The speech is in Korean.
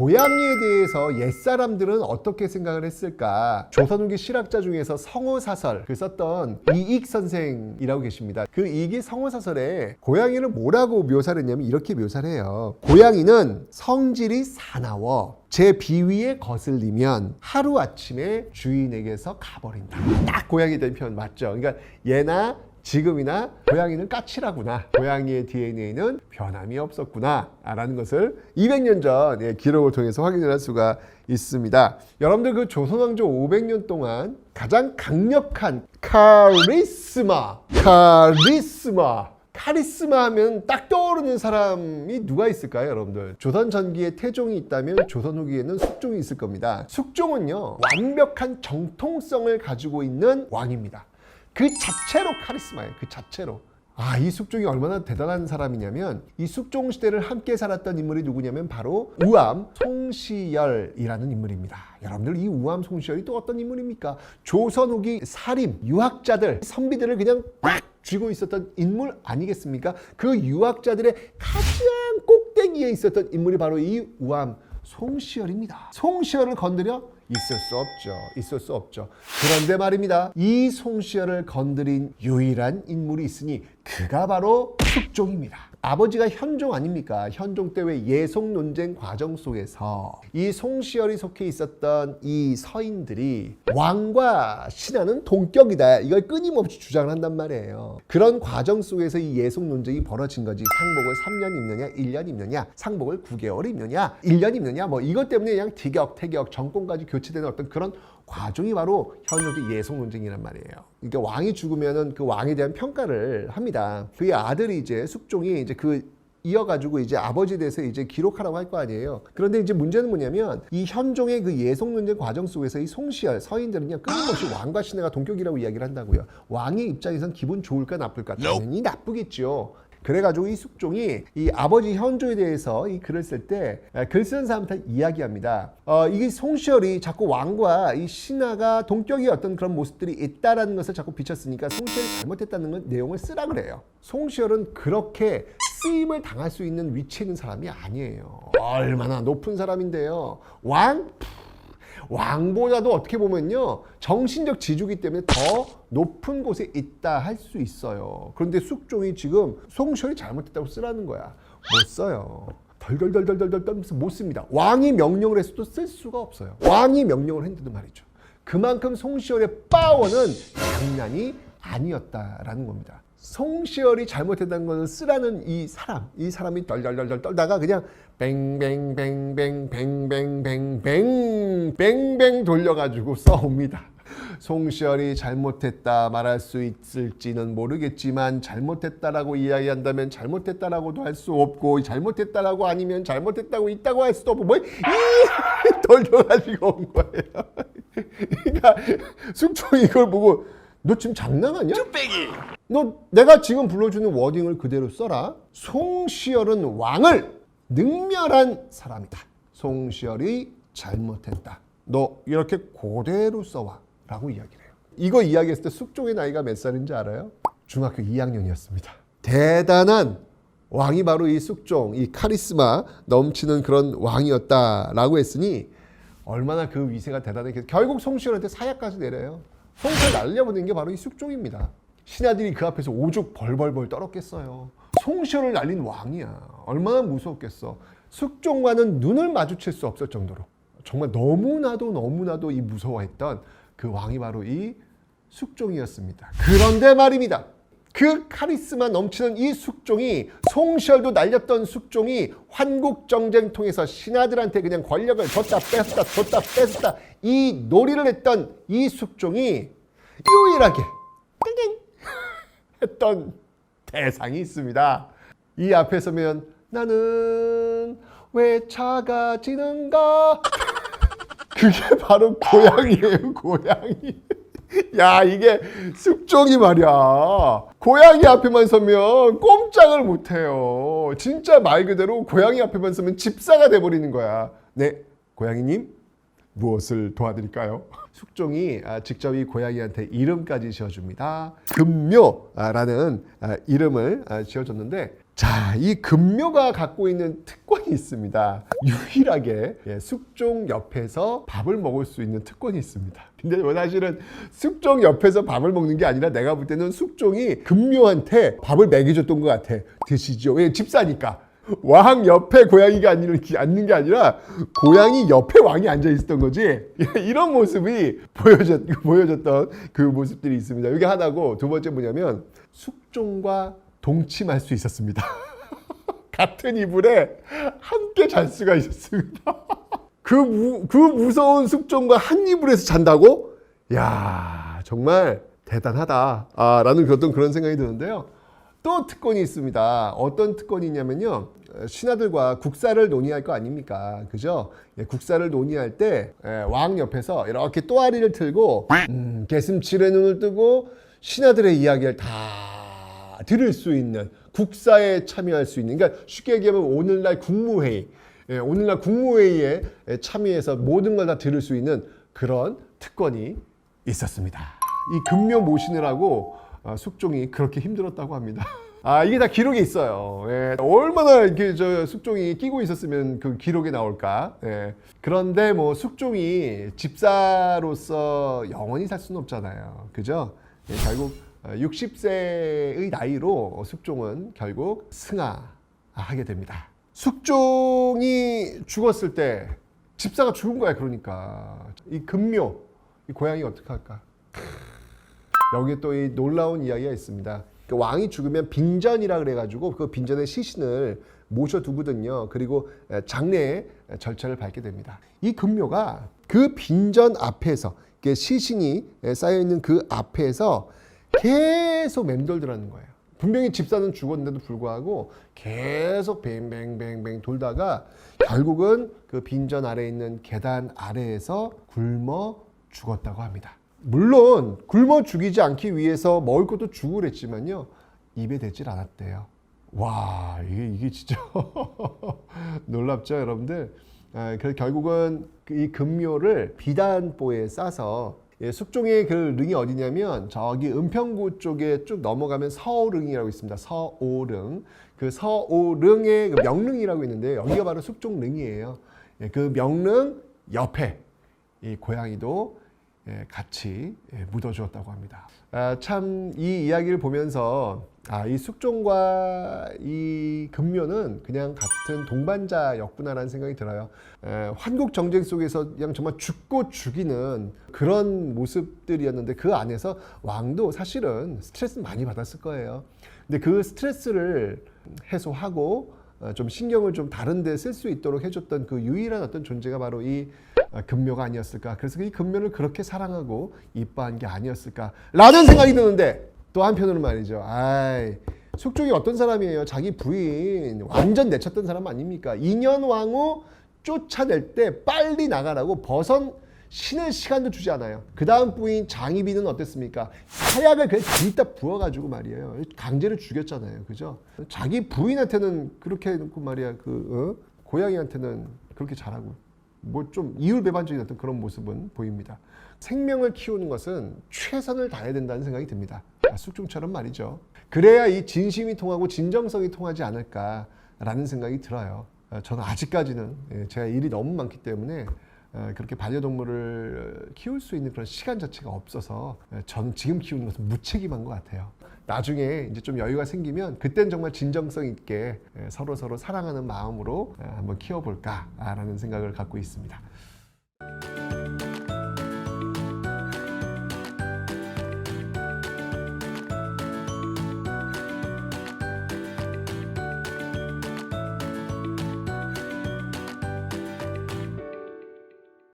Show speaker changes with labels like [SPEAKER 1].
[SPEAKER 1] 고양이에 대해서 옛사람들은 어떻게 생각을 했을까? 조선 후기 실학자 중에서 성호사설 그 썼던 이익 선생이라고 계십니다. 그 이익이 성호사설에 고양이를 뭐라고 묘사를 했냐면 이렇게 묘사를 해요. 고양이는 성질이 사나워 제 비위에 거슬리면 하루아침에 주인에게서 가버린다. 딱 고양이에 대한 표현 맞죠? 그러니까 얘나 지금이나 고양이는 까칠하구나. 고양이의 DNA는 변함이 없었구나. 라는 것을 200년 전 예, 기록을 통해서 확인을 할 수가 있습니다. 여러분들 그 조선왕조 500년 동안 가장 강력한 카리스마, 카리스마, 카리스마 하면 딱 떠오르는 사람이 누가 있을까요, 여러분들? 조선 전기에 태종이 있다면 조선 후기에는 숙종이 있을 겁니다. 숙종은요, 완벽한 정통성을 가지고 있는 왕입니다. 그 자체로 카리스마예요. 그 자체로. 아, 이 숙종이 얼마나 대단한 사람이냐면 이 숙종 시대를 함께 살았던 인물이 누구냐면 바로 우암 송시열이라는 인물입니다. 여러분들 이 우암 송시열이 또 어떤 인물입니까? 조선 후기 사림 유학자들 선비들을 그냥 꽉 쥐고 있었던 인물 아니겠습니까? 그 유학자들의 가장 꼭대기에 있었던 인물이 바로 이 우암 송시열입니다. 송시열을 건드려 있을 수 없죠. 있을 수 없죠. 그런데 말입니다. 이 송시열을 건드린 유일한 인물이 있으니 그가 바로 숙종입니다. 아버지가 현종 아닙니까? 현종 때왜 예속 논쟁 과정 속에서 이 송시열이 속해 있었던 이 서인들이 왕과 신하는 동격이다. 이걸 끊임없이 주장을 한단 말이에요. 그런 과정 속에서 이 예속 논쟁이 벌어진 거지. 상복을 3년 입느냐, 1년 입느냐, 상복을 9개월 입느냐, 1년 입느냐, 뭐 이것 때문에 그냥 티격, 태격, 정권까지 교체되는 어떤 그런 과정이 바로 현역의 예속 논쟁이란 말이에요. 그러니까 왕이 죽으면은 그 왕에 대한 평가를 합니다. 그의 아들이 이제 숙종이 이제 그 이어가지고 이제 아버지에 대해서 이제 기록하라고 할 거 아니에요. 그런데 이제 문제는 뭐냐면 이 현종의 그 예속 논쟁 과정 속에서 이 송시열 서인들은요 끊임없이 왕과 신하가 동격이라고 이야기를 한다고요. 왕의 입장에선 기분 좋을까 나쁠까 당연히 나쁘겠죠. 그래가지고 이 숙종이 이 아버지 현조에 대해서 이 글을 쓸 때 글 쓰는 사람한테 이야기합니다. 어, 이게 송시열이 자꾸 왕과 이 신하가 동격의 어떤 그런 모습들이 있다라는 것을 자꾸 비쳤으니까 송시열이 잘못했다는 건 내용을 쓰라 그래요. 송시열은 그렇게 쓰임을 당할 수 있는 위치에 있는 사람이 아니에요. 얼마나 높은 사람인데요. 왕? 왕보다도 어떻게 보면요 정신적 지주기 때문에 더 높은 곳에 있다 할 수 있어요. 그런데 숙종이 지금 송시열이 잘못했다고 쓰라는 거야. 못 써요. 덜덜덜덜덜덜 떨면서 못 씁니다. 왕이 명령을 했어도 쓸 수가 없어요. 왕이 명령을 했는데도 말이죠. 그만큼 송시열의 파워는 장난이 아니었다라는 겁니다. 송시열이 잘못했다는 것을 쓰라는 이 사람, 이 사람이 덜덜덜덜 떨다가 그냥 뱅뱅뱅뱅뱅뱅뱅뱅 뱅뱅 돌려가지고 써옵니다. 송시열이 잘못했다 말할 수 있을지는 모르겠지만 잘못했다라고 이야기한다면 잘못했다라고도 할 수 없고 잘못했다라고 아니면 잘못했다고 있다고 할 수도 없고 뭐이 돌려가지고 온 거예요. 그러니까 숙종이 이걸 보고 너 지금 장난하냐? 너 내가 지금 불러주는 워딩을 그대로 써라. 송시열은 왕을 능멸한 사람이다. 송시열이 잘못했다. 너 이렇게 그대로 써와. 라고 이야기를 해요. 이거 이야기했을 때 숙종의 나이가 몇 살인지 알아요? 중학교 2학년이었습니다. 대단한 왕이 바로 이 숙종, 이 카리스마 넘치는 그런 왕이었다라고 했으니 얼마나 그 위세가 대단했겠 결국 송시열한테 사약까지 내려요. 송시열 날려보낸 게 바로 이 숙종입니다. 신하들이 그 앞에서 오죽 벌벌벌 떨었겠어요. 송시열을 날린 왕이야. 얼마나 무서웠겠어. 숙종과는 눈을 마주칠 수 없을 정도로 정말 너무나도 너무나도 이 무서워했던 그 왕이 바로 이 숙종이었습니다. 그런데 말입니다. 그 카리스마 넘치는 이 숙종이 송시열도 날렸던 숙종이 환국정쟁 통해서 신하들한테 그냥 권력을 줬다 뺐다 줬다 뺐다 이 놀이를 했던 이 숙종이 유일하게 띵띵 했던 대상이 있습니다. 이 앞에 서면 나는 왜 작아지는가? 그게 바로 고양이에요, 고양이. 야, 이게 숙종이 말이야. 고양이 앞에만 서면 꼼짝을 못 해요. 진짜 말 그대로 고양이 앞에만 서면 집사가 돼버리는 거야. 네, 고양이님, 무엇을 도와드릴까요? 숙종이 아, 직접 이 고양이한테 이름까지 지어줍니다. 금묘라는 아, 이름을 아, 지어줬는데 자, 이 금묘가 갖고 있는 특권이 있습니다. 유일하게 예, 숙종 옆에서 밥을 먹을 수 있는 특권이 있습니다. 근데 뭐 사실은 숙종 옆에서 밥을 먹는 게 아니라 내가 볼 때는 숙종이 금묘한테 밥을 먹여줬던 것 같아. 드시죠. 왜 집사니까. 왕 옆에 고양이가 앉는 게 아니라 고양이 옆에 왕이 앉아 있었던 거지 이런 모습이 보여졌 보여졌던 그 모습들이 있습니다. 이게 하나고 두 번째 뭐냐면 숙종과 동침할 수 있었습니다. 같은 이불에 함께 잘 수가 있었습니다. 그, 무, 그 무서운 숙종과 한 이불에서 잔다고? 야 정말 대단하다. 아, 라는 어떤 그런 생각이 드는데요. 또 특권이 있습니다. 어떤 특권이 있냐면요. 어, 신하들과 국사를 논의할 거 아닙니까? 그죠? 예, 국사를 논의할 때 왕 옆에서 이렇게 또아리를 틀고 음, 개슴칠의 눈을 뜨고 신하들의 이야기를 다 들을 수 있는 국사에 참여할 수 있는 그러니까 쉽게 얘기하면 오늘날 국무회의 예, 오늘날 국무회의에 참여해서 모든 걸 다 들을 수 있는 그런 특권이 있었습니다. 이 금묘 모시느라고 어, 숙종이 그렇게 힘들었다고 합니다. 아 이게 다 기록에 있어요. 예, 얼마나 이렇게 저 숙종이 끼고 있었으면 그 기록에 나올까. 예. 그런데 뭐 숙종이 집사로서 영원히 살 수는 없잖아요. 그죠? 예, 결국 60세의 나이로 숙종은 결국 승하하게 됩니다. 숙종이 죽었을 때 집사가 죽은 거야. 그러니까 이 금묘 이 고양이 어떻게 할까? 여기에 또 이 놀라운 이야기가 있습니다. 그 왕이 죽으면 빈전이라 그래가지고 그 빈전의 시신을 모셔두거든요. 그리고 장례 절차를 밟게 됩니다. 이 금묘가 그 빈전 앞에서 시신이 쌓여 있는 그 앞에서 계속 맴돌더라는 거예요. 분명히 집사는 죽었는데도 불구하고 계속 뱅뱅뱅뱅 돌다가 결국은 그 빈전 아래 있는 계단 아래에서 굶어 죽었다고 합니다. 물론 굶어 죽이지 않기 위해서 먹을 것도 주고 그랬지만요 입에 대질 않았대요. 와 이게 이게 진짜 놀랍죠 여러분들. 아, 그래서 결국은 이 금묘를 비단보에 싸서 예, 숙종의 그 릉이 어디냐면 저기 은평구 쪽에 쭉 넘어가면 서오릉이라고 있습니다. 서오릉. 그 서오릉의 그 명릉이라고 있는데 여기가 바로 숙종릉이에요. 예, 그 명릉 옆에 이 고양이도 예, 같이 예, 묻어주었다고 합니다. 아, 참이 이야기를 보면서 아, 이 숙종과 이 금묘는 그냥 같은 동반자였구나라는 생각이 들어요. 에, 환국 정쟁 속에서 그냥 정말 죽고 죽이는 그런 모습들이었는데 그 안에서 왕도 사실은 스트레스 많이 받았을 거예요. 근데 그 스트레스를 해소하고 어, 좀 신경을 좀 다른 데 쓸 수 있도록 해줬던 그 유일한 어떤 존재가 바로 이 어, 금묘가 아니었을까. 그래서 이 금묘를 그렇게 사랑하고 이뻐한 게 아니었을까라는 생각이 드는데 또 한편으로 말이죠. 아이, 숙종이 어떤 사람이에요? 자기 부인 완전 내쳤던 사람 아닙니까? 인현 왕후 쫓아낼 때 빨리 나가라고 벗은 쉬는 시간도 주지 않아요. 그 다음 부인 장희비는 어땠습니까? 사약을 그냥 뒤다 부어가지고 말이에요. 강제로 죽였잖아요. 그죠? 자기 부인한테는 그렇게 해놓고 말이야. 그, 어? 고양이한테는 그렇게 잘하고. 뭐 좀 이율배반적인 어떤 그런 모습은 보입니다. 생명을 키우는 것은 최선을 다해야 된다는 생각이 듭니다. 아, 숙종처럼 말이죠. 그래야 이 진심이 통하고 진정성이 통하지 않을까라는 생각이 들어요. 아, 저는 아직까지는 예, 제가 일이 너무 많기 때문에 어, 그렇게 반려동물을 키울 수 있는 그런 시간 자체가 없어서 예, 저는 지금 키우는 것은 무책임한 것 같아요. 나중에 이제 좀 여유가 생기면 그땐 정말 진정성 있게 예, 서로 서로 사랑하는 마음으로 한번 키워볼까라는 생각을 갖고 있습니다.